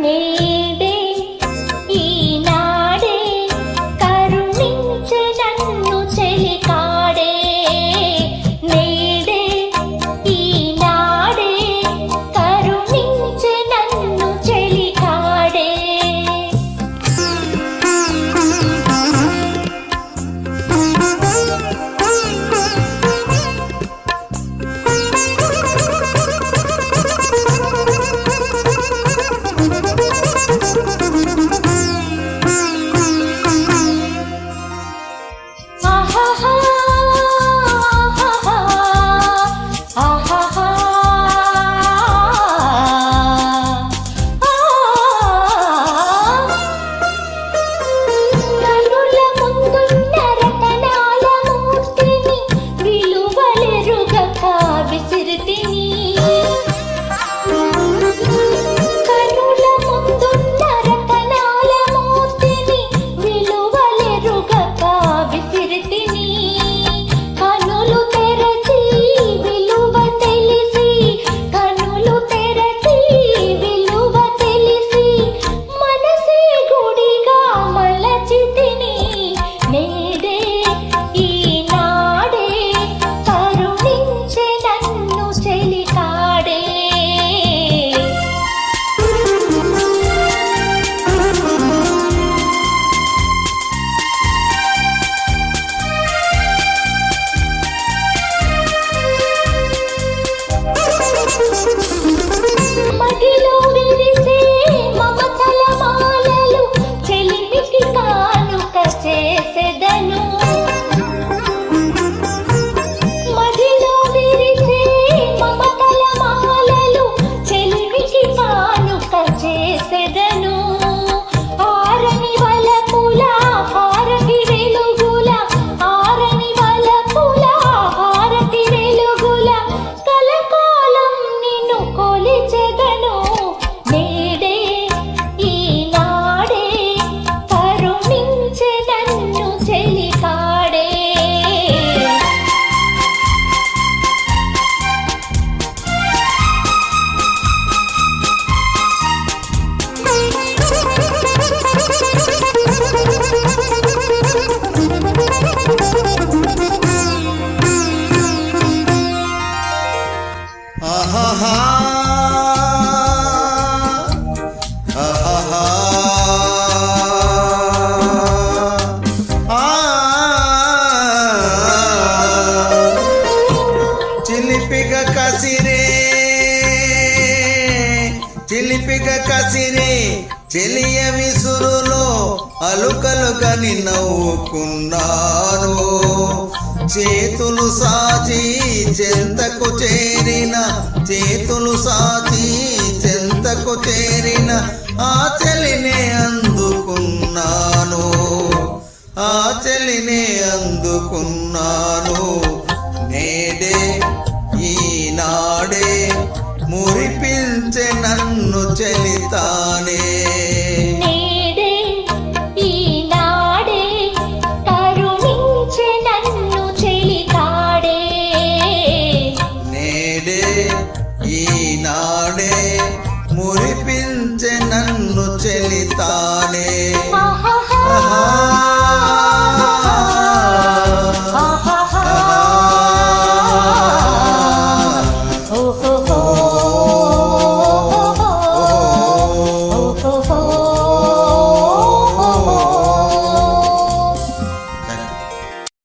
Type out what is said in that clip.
ne చిలిపిగ కసిరే. చిలిపిగ కసిరే. చెలియ విసురులో అలుకలుగా నిన్నవుకున్నాను చేతులు సాచి చెంతకు చేరిన చేతులు సాచి చెంతకు చేరిన ఆ చెలినే అందుకున్నాను. ఆ చెలినే అందుకున్నాను. నేడే ఈనాడే మురిపించే నన్ను చెలితానే. మురిపించె నన్ను చెలితా.